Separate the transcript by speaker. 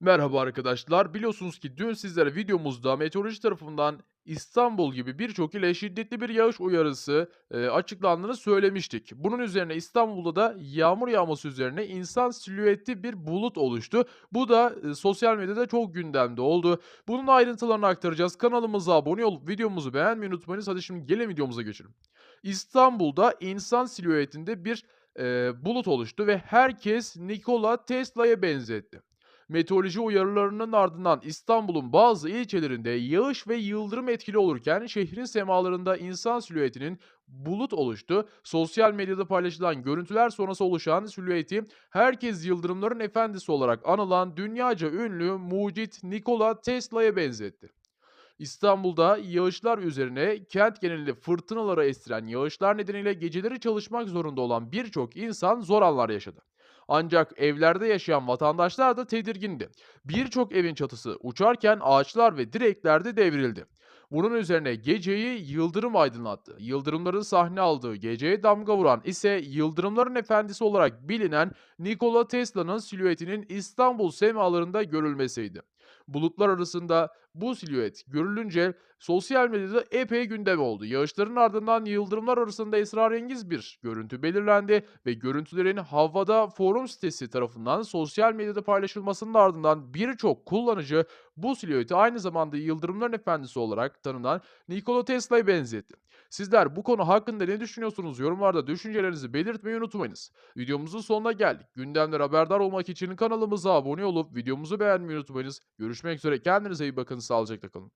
Speaker 1: Merhaba arkadaşlar. Biliyorsunuz ki dün sizlere videomuzda meteoroloji tarafından İstanbul gibi birçok ile şiddetli bir yağış uyarısı e, açıklandığını söylemiştik. Bunun üzerine İstanbul'da da yağmur yağması üzerine insan silüetli bir bulut oluştu. Bu da e, sosyal medyada çok gündemde oldu. Bunun ayrıntılarını aktaracağız. Kanalımıza abone olup videomuzu beğenmeyi unutmayınız. Hadi şimdi gelin videomuza geçelim. İstanbul'da insan silüetinde bir e, bulut oluştu ve herkes Nikola Tesla'ya benzetti. Meteoroloji uyarılarının ardından İstanbul'un bazı ilçelerinde yağış ve yıldırım etkili olurken şehrin semalarında insan silüetinin bulut oluştu. Sosyal medyada paylaşılan görüntüler sonrası oluşan silüeti herkes yıldırımların efendisi olarak anılan dünyaca ünlü mucit Nikola Tesla'ya benzetti. İstanbul'da yağışlar üzerine kent genelinde fırtınalara estiren yağışlar nedeniyle geceleri çalışmak zorunda olan birçok insan zor anlar yaşadı. Ancak evlerde yaşayan vatandaşlar da tedirgindi. Birçok evin çatısı uçarken ağaçlar ve direkler de devrildi. Bunun üzerine geceyi yıldırım aydınlattı. Yıldırımların sahne aldığı geceye damga vuran ise yıldırımların efendisi olarak bilinen Nikola Tesla'nın silüetinin İstanbul semalarında görülmesiydi. Bulutlar arasında bu silüet görülünce sosyal medyada epey gündem oldu. Yağışların ardından yıldırımlar arasında esrarengiz bir görüntü belirlendi ve görüntülerin havada forum sitesi tarafından sosyal medyada paylaşılmasının ardından birçok kullanıcı bu silüeti aynı zamanda yıldırımların efendisi olarak tanınan Nikola Tesla'ya benzetti. Sizler bu konu hakkında ne düşünüyorsunuz? Yorumlarda düşüncelerinizi belirtmeyi unutmayınız. Videomuzun sonuna geldik. Gündemler haberdar olmak için kanalımıza abone olup videomuzu beğenmeyi unutmayınız. Görüşmek üzere. Kendinize iyi bakın. Sağlıcakla kalın.